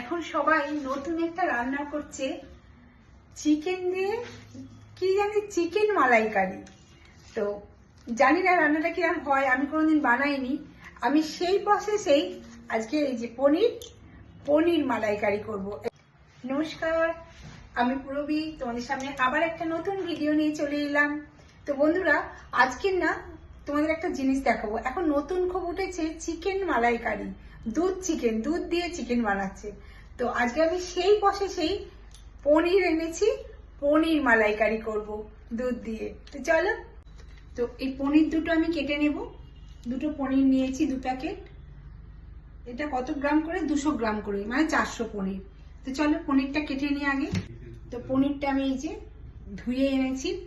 এখন সবাই নতুন একটা রান্না করছে। চিকেন দিয়ে কি জানি চিকেন মালাইকারি। তো জানি না রান্নাটা কিরম হয়, আমি কোনোদিন বানাইনি। আমি সেই প্রসেসেই আজকে এই যে পনির পনির মালাইকারি করব। নমস্কার, আমি পুরবি, তোমাদের সামনে আবার একটা নতুন ভিডিও নিয়ে চলে এলাম। তো বন্ধুরা, আজকের না তোমাদের একটা জিনিস দেখাবো। এখন নতুন খুব উঠেছে চিকেন মালাইকারি। দুধ চিকেন দুধ দিয়ে চিকেন বানাচ্ছে। তো আজকে আমি সেই প্রসেসেই পনির এনেছি, পনির মালাইকারি করব দুধ দিয়ে। তো চলো। তো এই পনির দুটো আমি কেটে নেব। দুটো পনির নিয়েছি, দু প্যাকেট। এটা কত গ্রাম করে? দুশো গ্রাম করে মানে চারশো পনির। তো চলো পনিরটা কেটে নিই আগে। তো পনিরটা আমি এই যে ধুয়ে এনেছি।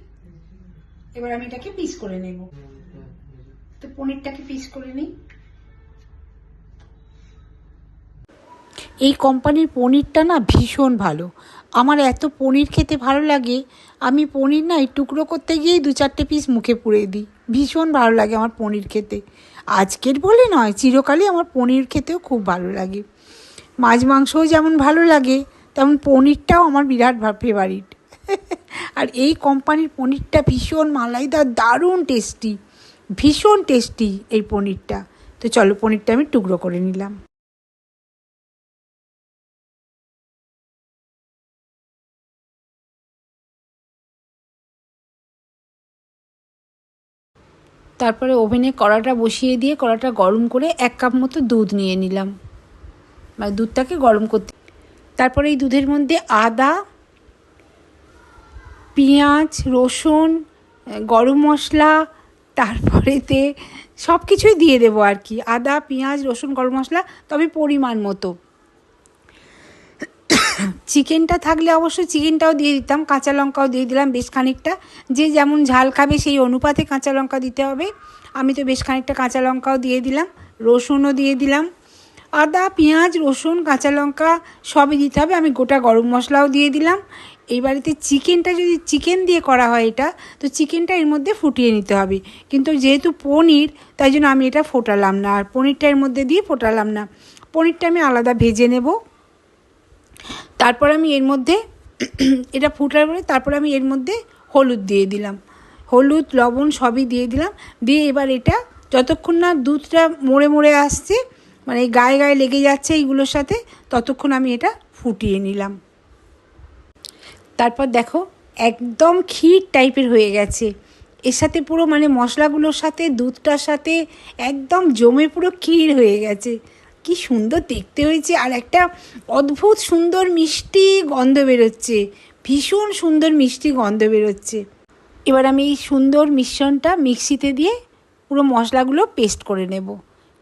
এবার আমি এটাকে পিস করে নেব। তো পনিরটাকে পিস করে নিই। এই কোম্পানির পনিরটা না ভীষণ ভালো। আমার এত পনির খেতে ভালো লাগে, আমি পনির না এই টুকরো করতে গিয়েই দু চারটে পিস মুখে পুড়ে দিই। ভীষণ ভালো লাগে আমার পনির খেতে। আজকের বলে নয়, চিরকালই আমার পনির খেতেও খুব ভালো লাগে। মাছ মাংসও যেমন ভালো লাগে, তেমন পনিরটাও আমার বিরাট ফেভারিট আর এই কোম্পানির পনিরটা ভীষণ মালাইদার, দারুণ টেস্টি ভীষণ টেস্টি এই পনিরটা। তো চলো পনিরটা আমি টুকরো করে নিলাম। তারপরে ওভেনে কড়াটা বসিয়ে দিয়ে কড়াটা গরম করে এক কাপ মতো দুধ নিয়ে নিলাম। মানে দুধটাকে গরম করতে তারপরে এই দুধের মধ্যে আদা, পেঁয়াজ, রসুন, গরম মশলা, তারপরেতে সব কিছুই দিয়ে দেবো আর কি। আদা, পেঁয়াজ, রসুন, গরম মশলা, তবে পরিমাণ মতো। চিকেনটা থাকলে অবশ্যই চিকেনটাও দিয়ে দিতাম, কাঁচা লঙ্কাও দিয়ে দিলাম বেশ খানিকটা। যে যেমন ঝাল খাবে সেই অনুপাতে কাঁচা লঙ্কা দিতে হবে। আমি তো বেশ খানিকটা কাঁচা লঙ্কাও দিয়ে দিলাম, রসুনও দিয়ে দিলাম। আদা, পেঁয়াজ, রসুন, কাঁচা লঙ্কা সবই দিতে হবে। আমি গোটা গরম মশলাও দিয়ে দিলাম। এই বাড়িতে চিকেনটা যদি চিকেন দিয়ে করা হয় এটা, তো চিকেনটা এর মধ্যে ফুটিয়ে নিতে হবে। কিন্তু যেহেতু পনির, তাই জন্য আমি এটা ফোটালাম না। আর পনিরটা এর মধ্যে দিয়ে ফোটালাম না। পনিরটা আমি আলাদা ভেজে নেব। তারপর আমি এর মধ্যে এটা ফুটার পরে তারপর আমি এর মধ্যে হলুদ দিয়ে দিলাম। হলুদ, লবণ সবই দিয়ে দিলাম। দিয়ে এবার এটা যতক্ষণ না দুধটা মরে মরে আসছে মানে গায়ে গায়ে লেগে যাচ্ছে এইগুলোর সাথে, ততক্ষণ আমি এটা ফুটিয়ে নিলাম। তারপর দেখো, একদম ক্ষীর টাইপের হয়ে গেছে। এর সাথে পুরো মানে মশলাগুলোর সাথে, দুধটার সাথে একদম জমে পুরো ক্ষীর হয়ে গেছে। কি সুন্দর দেখতে হয়েছে, আর একটা অদ্ভুত সুন্দর মিষ্টি গন্ধ বেরোচ্ছে, ভীষণ সুন্দর মিষ্টি গন্ধ বেরোচ্ছে। এবার আমি এই সুন্দর মিশ্রণটা মিক্সিতে দিয়ে পুরো মশলাগুলো পেস্ট করে নেব।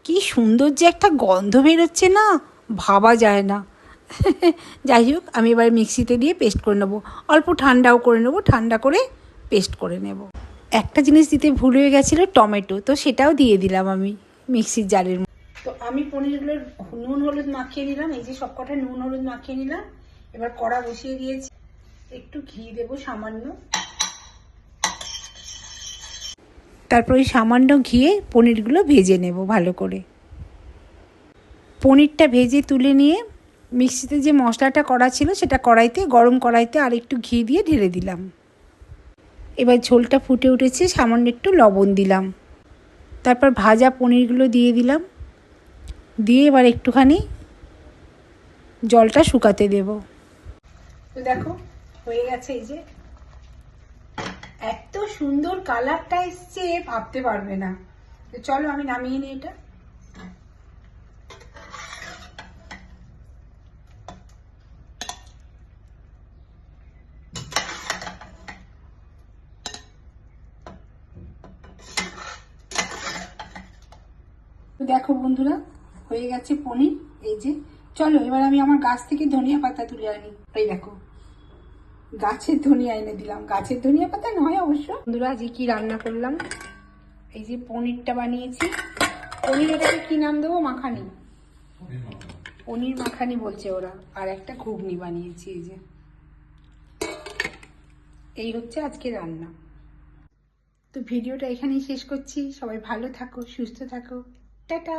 কি সুন্দর যে একটা গন্ধ বেরোচ্ছে না, ভাবা যায় না। যাই হোক, আমি এবার মিক্সিতে দিয়ে পেস্ট করে নেব। অল্প ঠান্ডাও করে নেব, ঠান্ডা করে পেস্ট করে নেব। একটা জিনিস দিতে ভুল হয়ে গেছিল, টমেটো, তো সেটাও দিয়ে দিলাম আমি মিক্সির জারের তো আমি পনিরগুলোর নুন, হলুদ মাখিয়ে নিলাম। এই যে সব কটা নুন, হলুদ মাখিয়ে নিলাম। এবার কড়া বসিয়ে দিয়েছি। একটু ঘি দেবো সামান্য। তারপর ওই সামান্য ঘিয়ে পনিরগুলো ভেজে নেব ভালো করে। পনিরটা ভেজে তুলে নিয়ে মিক্সিতে যে মশলাটা করা ছিল সেটা কড়াইতে, গরম কড়াইতে আর একটু ঘি দিয়ে ঢেলে দিলাম। এবার ঝোলটা ফুটে উঠেছে, সামান্য একটু লবণ দিলাম। তারপর ভাজা পনিরগুলো দিয়ে দিলাম। দিয়ে এবার একটুখানি জলটা শুকাতে দেব। তো দেখো, হয়ে গেছে এই যে। এত সুন্দর কালারটা এসছে, ভাবতে পারবে না। তো চলো আমি নামিয়ে নিই এটা। দেখো বন্ধুরা হয়ে গেছে পনির এই যে। চলো এবার আমি আমার গাছ থেকে ধনিয়া পাতা তুলে আনি। এই দেখো গাছের ধনিয়া এনে দিলাম। গাছের ধনিয়া পাতা নয় অবশ্য। বন্ধুরা আজকে কি রান্না করলাম? এই যে পনিরটা বানিয়েছি। পনির এটাকে কি নাম দেবো? মাখানি। পনির মাখানি। বলছে ওরা। আর একটা ঘুগনি বানিয়েছি এই যে। এই হচ্ছে আজকে রান্না। তো ভিডিওটা এখানেই শেষ করছি। সবাই ভালো থাকো সুস্থ থাকো। টাটা!